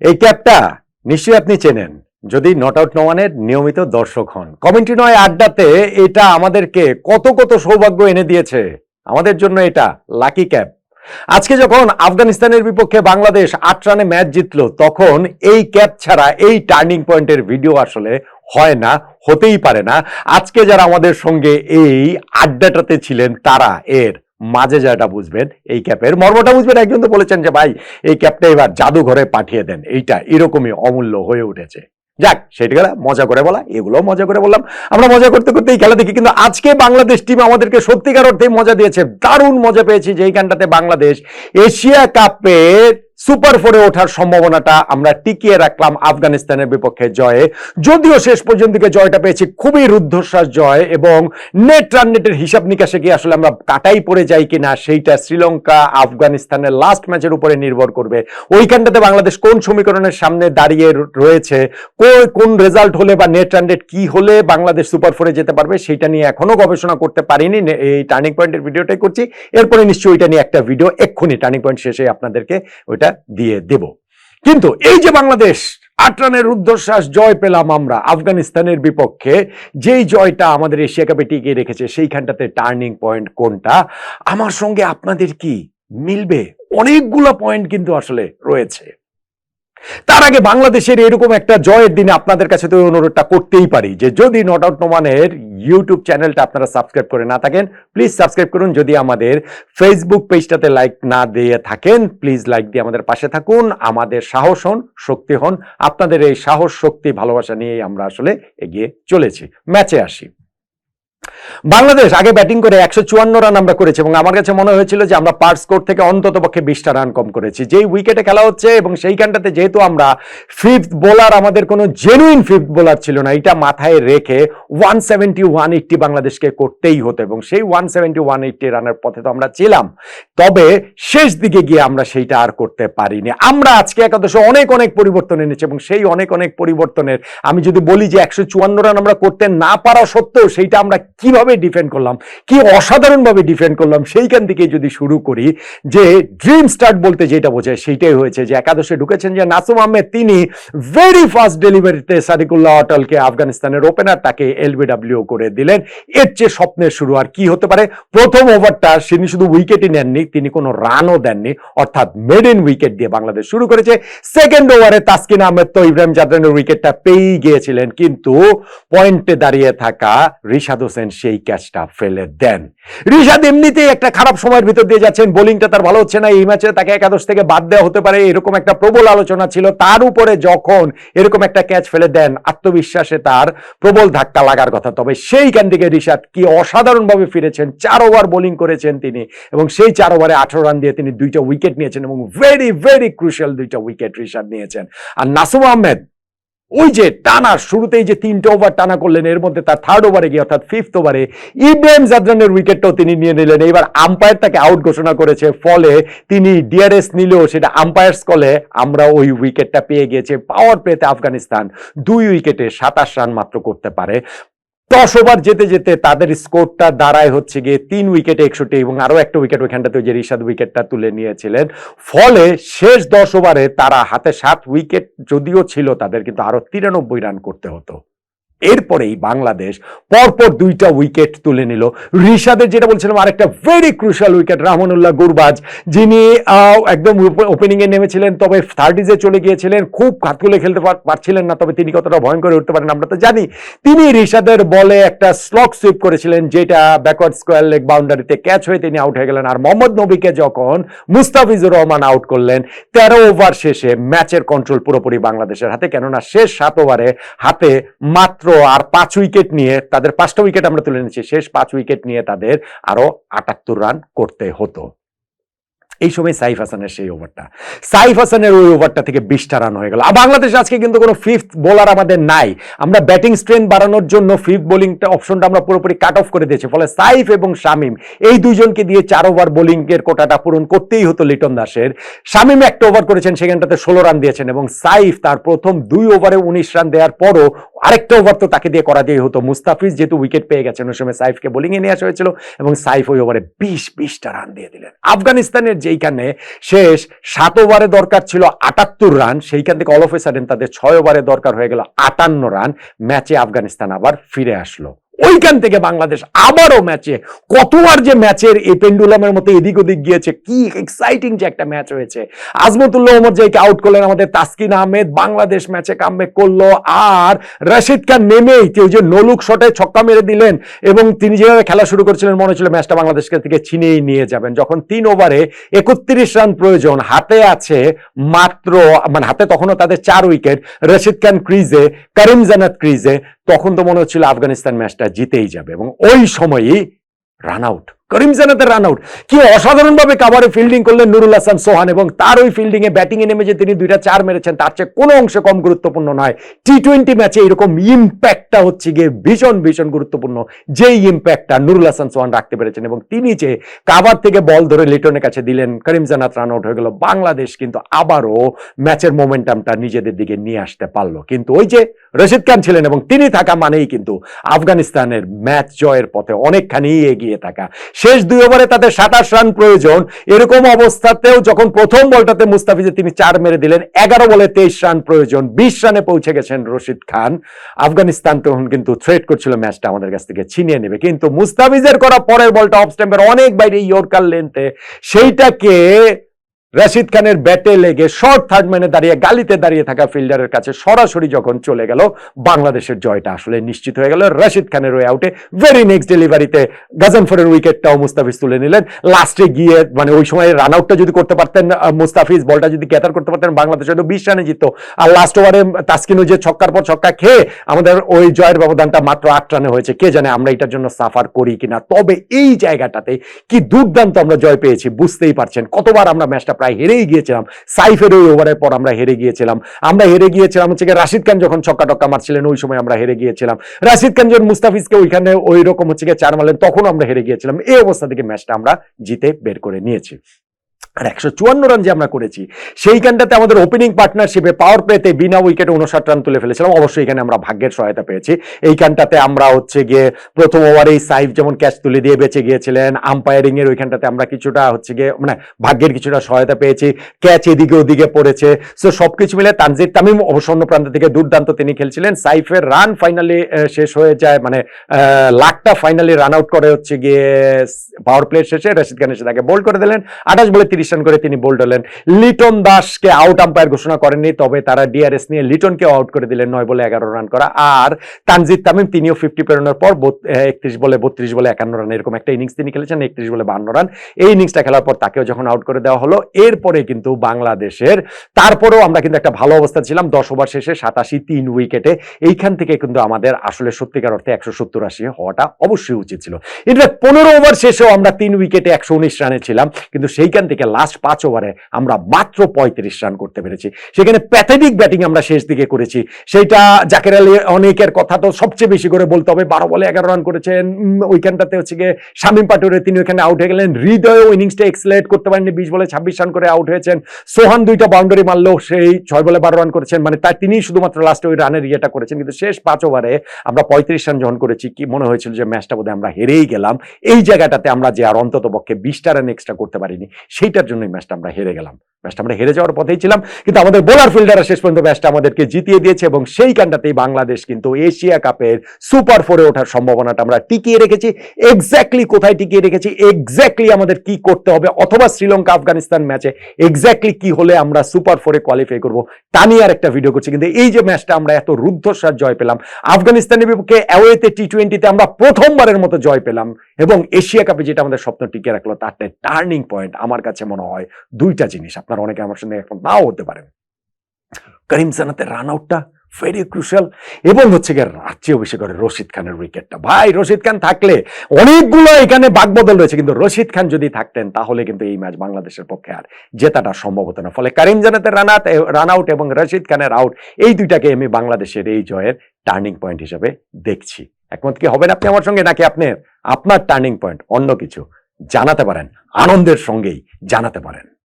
এই ক্যাপটা নিশ্চয়ই আপনি চেনেন, যদি নট আউট নোয়ানের নিয়মিত দর্শক হন। কমেন্ট্রি নয়, আড্ডাতে এটা আমাদেরকে কত কত সৌভাগ্য এনে দিয়েছে। আমাদের জন্য এটা লাকি ক্যাপ আজকে যখন আফগানিস্তানের বিপক্ষে বাংলাদেশ আট রানে ম্যাচ জিতলো, তখন এই ক্যাপ ছাড়া এই টার্নিং পয়েন্টের ভিডিও আসলে হয় না, হতেই পারে না। আজকে যারা আমাদের সঙ্গে এই আড্ডাটাতে ছিলেন, তারা এর মাঝে যেটা বুঝবেন, এই ক্যাপের মর্মটা বুঝবেন, একজন তো বলেছেন যে, ভাই, এই ক্যাপটা এবার জাদুঘরে পাঠিয়ে দেন। এইটা এরকমই অমূল্য হয়ে উঠেছে। যাক সেটা গেলা মজা করে বলা এগুলোও মজা করে বললাম। আমরা মজা করতে করতে এই খেলা দেখি, কিন্তু আজকে বাংলাদেশ টিম আমাদেরকে সত্যিকার অর্থে মজা দিয়েছে। দারুণ মজা পেয়েছি যে এইখানটাতে বাংলাদেশ এশিয়া কাপের সুপার ফোরে ওঠার সম্ভাবনাটা আমরা টিকিয়ে রাখলাম আফগানিস্তানের বিপক্ষে জয়ে। যদিও শেষ পর্যন্ত জয়টা পেয়েছি খুবই রুদ্ধশ্বাস জয় এবং নেট রান নেটের হিসাব নিকাশে গিয়ে আসলে আমরা কাটাই পড়ে যাই কিনা সেইটা শ্রীলঙ্কা আফগানিস্তানের লাস্ট ম্যাচের উপরে নির্ভর করবে। ওইখানটাতে বাংলাদেশ কোন সমীকরণের সামনে দাঁড়িয়ে রয়েছে কোন রেজাল্ট হলে বা নেট রান রেট কি হলে বাংলাদেশ সুপার ফোরে যেতে পারবে সেটা নিয়ে এখনও গবেষণা করতে পারিনি। এই টার্নিং পয়েন্টের ভিডিওটাই করছি। এরপরে নিশ্চয়ই ওইটা নিয়ে একটা ভিডিও এক্ষুনি টার্নিং পয়েন্ট শেষে আপনাদেরকে ওইটা দিয়ে দেব। কিন্তু এই যে বাংলাদেশ আট রানের রুদ্ধশ্বাস জয় পেলাম আমরা আফগানিস্তানের বিপক্ষে। যেই জয়টা আমাদের এশিয়া কাপে টিকিয়ে রেখেছে, সেইখানটাতে টার্নিং পয়েন্ট কোনটা? আমার সঙ্গে আপনাদের কি মিলবে? অনেকগুলো পয়েন্ট কিন্তু আসলে রয়েছে। তার আগে বাংলাদেশের এরকম একটা জয়ের দিনে আপনাদের কাছে তো অনুরোধটা করতেই পারি যে যদি নট আউট নোমানের ইউটিউব চ্যানেলটা আপনারা সাবস্ক্রাইব করে না থাকেন প্লিজ সাবস্ক্রাইব করুন। যদি আমাদের ফেসবুক পেজটাতে লাইক না দিয়ে থাকেন প্লিজ লাইক দিয়ে আমাদের পাশে থাকুন। আমাদের সাহস হন, শক্তি হন। আপনাদের এই সাহস, শক্তি, ভালোবাসা নিয়েই আমরা আসলে এগিয়ে চলেছি। ম্যাচে আসি। বাংলাদেশ আগে ব্যাটিং করে একশো চুয়ান্ন রান আমরা করেছি এবং আমার কাছে মনে হয়েছিল যে আমরা পার স্কোর থেকে অন্তত পক্ষে বিশটা রান কম করেছি। যেই উইকেটে খেলা হচ্ছে এবং সেইখানটাতে যেহেতু আমরা ফিফথ বোলার আমাদের কোনো জেনুইন ফিফথ বোলার ছিল না, এটা মাথায় রেখে ওয়ান সেভেন্টি ওয়ান এইটটি বাংলাদেশকে করতেই হতো এবং সেই ওয়ান সেভেন্টি ওয়ান এইটটি রানের পথে তো আমরা ছিলাম। তবে শেষ দিকে গিয়ে আমরা সেইটা আর করতে পারিনি। আমরা আজকে একাদশে অনেক অনেক পরিবর্তন এনেছি এবং সেই অনেক অনেক পরিবর্তনের আমি যদি বলি যে একশো চুয়ান্ন রান আমরা করতে না পারা সত্ত্বেও সেইটা আমরা কীভাবে ডিফেন্ড করলাম, কি অসাধারণভাবে ডিফেন্ড করলাম, সেইখান থেকে যদি শুরু করি, যে ড্রিম স্টার্ট বলতে যেটা বোঝায় সেইটাই হয়েছে যে একাদশে ঢুকেছেন যে নাসুম আহমেদ, তিনি ভেরি ফাস্ট ডেলিভারিতে সাদিকুল্লাহ অটলকে আফগানিস্তানের ওপেনার তাকে এলবিডাব্লিউ করে দিলেন। এর চেয়ে স্বপ্নের শুরু আর কি হতে পারে? প্রথম ওভারটা তিনি শুধু উইকেটই নেননি, তিনি কোনো রানও দেননি, অর্থাৎ মেডেন উইকেট দিয়ে বাংলাদেশ শুরু করেছে। সেকেন্ড ওভারে তাসকিন আহমেদ তো ইব্রাহিম জাদরানের উইকেটটা পেয়েই গিয়েছিলেন, কিন্তু পয়েন্টে দাঁড়িয়ে থাকা রিশাদ হোসেন সেই ক্যাচটা ফেলে দেন। রিশাদ এমনিতেই একটা খারাপ সময়ের ভিতর দিয়ে যাচ্ছেন বোলিংটা তার ভালো হচ্ছে না, এই ম্যাচে তাকে একাদশ থেকে বাদ দেওয়া হতে পারে, এরকম একটা প্রবল আলোচনা ছিল। তার উপরে যখন এরকম একটা ক্যাচ ফেলে দেন, আত্মবিশ্বাসে তার প্রবল ধাক্কা লাগার কথা। তবে সেইখান থেকে রিশাদ কি অসাধারণভাবে ফিরেছেন, চার ওভার বোলিং করেছেন তিনি, এবং সেই চার ওভারে আঠারো রান দিয়ে তিনি দুইটা উইকেট নিয়েছেন, এবং ভেরি ভেরি ক্রুশিয়াল দুইটা উইকেট রিশাদ নিয়েছেন। আর নাসুম আহমেদ ওই যে টানা, শুরুতেই যে তিনটা ওভার টানা করলেন, এর মধ্যে তার থার্ড ওভারে গিয়ে, অর্থাৎ ফিফথ ওভারে ইব্রাহিম জাদরানের উইকেটটাও তিনি নিয়ে নিলেন। এবার আম্পায়ার তাকে আউট ঘোষণা করেছে, ফলে তিনি ডিআরএস নিলেও সেটা আম্পায়ার্স কলে আমরা ওই উইকেটটা পেয়ে গিয়েছে। পাওয়ার প্লেতে আফগানিস্তান দুই উইকেটে সাতাশ রান মাত্র করতে পারে। দশ ওভার যেতে যেতে তাদের স্কোরটা দাঁড়ায় হচ্ছে গিয়ে তিন উইকেটে একষট্টি এবং আরও একটা উইকেট ওইখানটাতে ওই যে রিশাদ উইকেটটা তুলে নিয়েছিলেন। ফলে শেষ দশ ওভারে তারা হাতে সাত উইকেট যদিও ছিল তাদের কিন্তু আরও তিরানব্বই রান করতে হতো। এরপরেই বাংলাদেশ পরপর দুইটা উইকেট তুলে নিল। রিশাদের যেটা বলছিলাম, আরেকটা very crucial wicket Rahmanullah Gurbaz, যিনি একদম ওপেনিং এ নেমেছিলেন, তবে থার্টিজে চলে গিয়েছিলেন, খুব হাত তুলে খেলতে পারছিলেন না, তবে তিনি কতটা ভয়ঙ্কর উঠতে পারেন আমরা তো জানি। তিনি রিশাদের বলে একটা স্লক সুইপ করেছিলেন, যেটা ব্যাকওয়ার্ড স্কোয়ার লেগ বাউন্ডারিতে ক্যাচ হয়ে তিনি আউট হয়ে গেলেন। আর মোহাম্মদ নবীকে যখন মুস্তাফিজুর রহমান আউট করলেন, তেরো ওভার শেষে ম্যাচের কন্ট্রোল পুরোপুরি বাংলাদেশের হাতে, কেননা শেষ সাত ওভারে হাতে মাত্র আর পাঁচ উইকেট নিয়ে তাদের পাঁচটা উইকেট আমরা তুলে নিচ্ছি শেষ পাঁচ উইকেট নিয়ে তাদের আরও আটাত্তর রান করতে হতো। এই সময় সাইফ হাসানের সেই ওভারটা। সাইফ হাসানের ওই ওভারটা থেকে বিশটা রান হয়ে গেল। আর বাংলাদেশ আজকে কিন্তু কোনো ফিফথ বোলার আমাদের নাই। আমরা ব্যাটিং স্ট্রেন বাড়ানোর জন্য ফিফথ বোলিংটা অপশনটা আমরা পুরোপুরি কাট অফ করে দিয়েছি। ফলে সাইফ এবং শামিম, এই দুইজনকে দিয়ে চার ওভার বোলিংয়ের কোটাটা পূরণ করতেই হতো লিটন দাসের। শামিম একটা ওভার করেছেন, সেখানটাতে ষোলো রান দিয়েছেন এবং সাইফ তার প্রথম দুই ওভারে উনিশ রান দেওয়ার পরও আরেকটা ওভার তো তাকে দিয়ে করা দিয়ে হতো। মুস্তাফিজ যেহেতু উইকেট পেয়ে গেছেন, ওই সময় সাইফকে বোলিংয়ে নিয়ে আসা হয়েছিল এবং সাইফ ওই ওভারে বিশ, বিশটা রান দিয়ে দিলেন। আফগানিস্তানের যেইখানে শেষ সাত ওভারে দরকার ছিল আটাত্তর রান সেইখান থেকে অল অফ এ সাডেন তাদের ছয় ওভারে দরকার হয়ে গেল আটান্ন রান ম্যাচে আফগানিস্তান আবার ফিরে আসলো। ওইখান থেকে বাংলাদেশ আবারও ম্যাচে কতবার যে ম্যাচের এই পেন্ডুলামের মতো এদিক ওদিক গিয়েছে, কি এক্সাইটিং যে একটা ম্যাচ হয়েছে। আজমতুল্লাহ ওমর যেকে আউট করলেন আমাদের তাসকিন আহমেদ, বাংলাদেশ ম্যাচে কামব্যাক করল। আর রশিদ খান নেমেই ওই যে নলুক শটে ছক্কা মেরে দিলেন এবং তিনি যেভাবে খেলা শুরু করেছিলেন, মনে হচ্ছিল ম্যাচটা বাংলাদেশকে থেকে ছিনিয়ে নিয়ে যাবেন। যখন তিন ওভারে একত্রিশ রান প্রয়োজন, হাতে আছে মাত্র মানে হাতে তখনও তাদের চার উইকেট রশিদ খান ক্রিজে করিম জানাত ক্রিজে তখন তো মনে হচ্ছিল আফগানিস্তান ম্যাচটা জিতেই যাবে এবং ওই সময়ই run out. Karim Janat run out কি অসাধারণভাবে কাভারে ফিল্ডিং করলেন নুরুল হাসান সোহান এবং তার ওই ফিল্ডিং এ ব্যাটিং এ নেমে যে তিনি দুইটা চার মেরেছেন, তার চেয়ে কোনো অংশে কম গুরুত্বপূর্ণ নয়। টি টোয়েন্টি ম্যাচে এরকম ইম্প্যাক্টটা হচ্ছে গিয়ে ভীষণ ভীষণ গুরুত্বপূর্ণ। যেই ইম্প্যাক্টটা নুরুল হাসান সোহান রাখতে পেরেছেন এবং তিনি যে কাভার থেকে বল ধরে লিটনের কাছে দিলেন, করিম জানাত রান আউট হয়ে গেল। বাংলাদেশ কিন্তু আবারও ম্যাচের মোমেন্টামটা নিজেদের দিকে নিয়ে আসতে পারল। কিন্তু ওই যে রশিদ খান ছিলেন এবং তিনি থাকা মানেই কিন্তু আফগানিস্তানের ম্যাচ জয়ের পথে অনেকখানি এগিয়ে থাকা। শেষ দুই ওভারে তাদের সাতাশ রান প্রয়োজন। এরকম অবস্থাতেও যখন প্রথম বলটাতে মুস্তাফিজে তিনি চার মেরে দিলেন, এগারো বলে তেইশ রান প্রয়োজন। বিশ রানে পৌঁছে গেছেন রশিদ খান। আফগানিস্তান তখন কিন্তু থ্রেট করছিল ম্যাচটা আমাদের কাছ থেকে ছিনিয়ে নেবে। কিন্তু মুস্তাফিজের করা পরের বলটা অফ স্ট্যাম্পের অনেক বাইরে ইয়র্কার লেনতে সেইটাকে রশিদ খানের ব্যাটে লেগে শর্ট থার্ড ম্যানে দাঁড়িয়ে গালিতে দাঁড়িয়ে থাকা ফিল্ডারের কাছে সরাসরি যখন চলে গেল, বাংলাদেশের জয়টা আসলে নিশ্চিত হয়ে গেল। রশিদ খানের ওই আউটে ভেরি নেক্সট ডেলিভারিতে গাজনফরের উইকেটটাও মুস্তাফিজ তুলে নিলেন। লাস্টে গিয়ে মানে ওই সময় রান আউটটা যদি করতে পারতেন মুস্তাফিজ বলটা যদি গ্যাদার করতে পারতেন, বাংলাদেশ হয়তো বিশ রানে জিততো। আর লাস্ট ওভারে তাসকিনু যে ছক্কার পর ছক্কা খেয়ে আমাদের ওই জয়ের ব্যবধানটা মাত্র আট রানে হয়েছে। কে জানে আমরা এটার জন্য সাফার করি কিনা। তবে এই জায়গাটাতে কি দুর্দান্ত আমরা জয় পেয়েছি, বুঝতেই পারছেন। কতবার আমরা ম্যাচটা প্রায় হেরেই গিয়েছিলাম। সাইফের ওই ওভারের পর আমরা হেরে গিয়েছিলাম। আমরা হেরে গিয়েছিলাম হচ্ছে রাশিদ খান যখন ছক্কা টক্কা মারছিলেন, ওই সময় আমরা হেরে গিয়েছিলাম। রাশিদ খান যখন মুস্তাফিজকে ওইখানে ওই রকম হচ্ছে চার মারলেন, তখন আমরা হেরে গিয়েছিলাম। এই অবস্থা থেকে ম্যাচটা আমরা জিতে বের করে নিয়েছি। আর একশো চুয়ান্ন রান যে আমরা করেছি সেইখানটাতে আমাদের ওপেনিং পার্টনারশিপে পাওয়ার প্লেতে বিনা উইকেটে উনষাট রান তুলে ফেলেছিলাম। অবশ্যই এখানে আমরা ভাগ্যের সহায়তা পেয়েছি। এইখানটাতে আমরা হচ্ছে গিয়ে প্রথম ওভারেই সাইফ যেমন ক্যাচ তুলে দিয়ে বেঁচে গিয়েছিলেন আম্পায়ারিং এর ওইখানটাতে আমরা কিছুটা হচ্ছে গিয়ে মানে ভাগ্যের কিছুটা সহায়তা পেয়েছি। ক্যাচ এদিকে ওদিকে পড়েছে। সো সবকিছু মিলে তানজির তামিম অবসন্ন প্রান্ত থেকে দুর্দান্ত তিনি খেলছিলেন। সাইফের রান ফাইনালি শেষ হয়ে যায় মানে লাখটা ফাইনালি রান আউট করে হচ্ছে গিয়ে পাওয়ার প্লে শেষে রশিদ খান এসে তাকে বোল্ড করে দিলেন। আঠাশ বলে তিরিশ করে তিনি বোল্ড হলেন। লিটন দাসকে আউট আম্পায়ার ঘোষণা করেননি, তবে তারা ডিআরএস নিয়ে লিটনকে আউট করে দিলেন নয় বলে এগারো রান করা। আর তানজিদ তামিম, তিনিও ফিফটি পেরোনোর পর একত্রিশ বলে বত্রিশ বলে একান্ন রান এরকম একটা ইনিংস তিনি খেলেছেন, একত্রিশ বলে বান্ন রান এই ইনিংসটা খেলার পর তাকেও যখন আউট করে দেওয়া হলো, এরপরে কিন্তু বাংলাদেশের, তারপরেও আমরা কিন্তু একটা ভালো অবস্থা ছিলাম, দশ ওভার শেষে সাতাশি তিন উইকেটে এইখান থেকে কিন্তু আমাদের আসলে সত্যিকার অর্থে একশো সত্তর আশি হওয়াটা অবশ্যই উচিত ছিল। ইনফ্যাক্ট পনেরো ওভার শেষেও আমরা তিন উইকেটে একশো উনিশ রানে ছিলাম, কিন্তু সেইখান থেকে লাস্ট পাঁচ ওভারে আমরা মাত্র পঁয়ত্রিশ রান করতে পেরেছি। সেখানে প্যাথেটিক ব্যাটিং আমরা শেষ দিকে করেছি। সেইটা জাকের আলী অনেকের কথা তো সবচেয়ে বেশি করে বলতে হবে। বারো বলে এগারো রান করেছেন। ওইখানটাতে হচ্ছে গিয়ে শামীম পাটুরে তিনি ওইখানে আউট হয়ে গেলেন। হৃদয় ইনিংসটা এক্সলেট করতে পারেননি। বিশ বলে ছাব্বিশ রান করে আউট হয়েছেন। সোহান দুইটা বাউন্ডারি মারলেও সেই ছয় বলে বারো রান করেছেন। মানে তার তিনি শুধুমাত্র লাস্টে ওই রানের ইয়েটা করেছেন। কিন্তু শেষ পাঁচ ওভারে আমরা পঁয়ত্রিশ রান যখন করেছি, কি মনে হয়েছিল যে ম্যাচটা বোধহয় আমরা হেরেই গেলাম? এই জায়গাটাতে আমরা যে আর অন্তত পক্ষে বিশটা রান এক্সট্রা করতে পারিনি সেইটার জন্যই ম্যাচটা আমরা হেরে গেলাম। ম্যাচটা আমরা হেরে যাওয়ার পথেই ছিলাম, কিন্তু আমাদের বোলার ফিল্ডাররা শেষ পর্যন্ত ম্যাচটা আমাদেরকে জিতিয়ে দিয়েছে এবং সেইখানটাতেই বাংলাদেশ কিন্তু এশিয়া কাপের সুপার ফোরে ওঠার সম্ভাবনাটা আমরা টিকিয়ে রেখেছি। এক্স্যাক্টলি কোথায় টিকিয়ে রেখেছি? এক্স্যাক্টলি আমাদের কি করতে হবে? অথবা শ্রীলঙ্কা, আফগানিস্তান ম্যাচে এক্স্যাক্টলি কি হলে আমরা সুপার ফোরে কোয়ালিফাই করব? তা নিয়ে আর একটা ভিডিও করছি, কিন্তু এই যে ম্যাচটা আমরা এত রুদ্ধশ্বাস জয় পেলাম, আফগানিস্তানের বিপক্ষে অ্যাওয়েতে টি টোয়েন্টিতে আমরা প্রথমবারের মতো জয় পেলাম এবং এশিয়া কাপে যেটা আমাদের স্বপ্ন টিকে রাখল তার টার্নিং পয়েন্ট আমার কাছে মনে হয় দুইটা জিনিস আপনারা অনেকে আমার সঙ্গে এখন নাও হতে পারেন। করিম জানাতের রান আউটটা ভেরি ক্রুশাল এবং হচ্ছে গিয়ে রাজ্যে অভিষেক করে রশিদ খানের উইকেটটা। ভাই, রশিদ খান থাকলে অনেকগুলো এখানে বাকবদল রয়েছে, কিন্তু রশিদ খান যদি থাকতেন তাহলে কিন্তু এই ম্যাচ বাংলাদেশের পক্ষে আর জেতাটা সম্ভব হতো না। ফলে Karim Janat run out run out এবং রশিদ খানের আউট, এই দুইটাকে আমি বাংলাদেশের এই জয়ের টার্নিং পয়েন্ট হিসেবে দেখছি। একমত কি হবেন আপনি আমার সঙ্গে, নাকি আপনার আপনার টার্নিং পয়েন্ট অন্য কিছু? জানাতে পারেন আনন্দের সঙ্গেই জানাতে পারেন।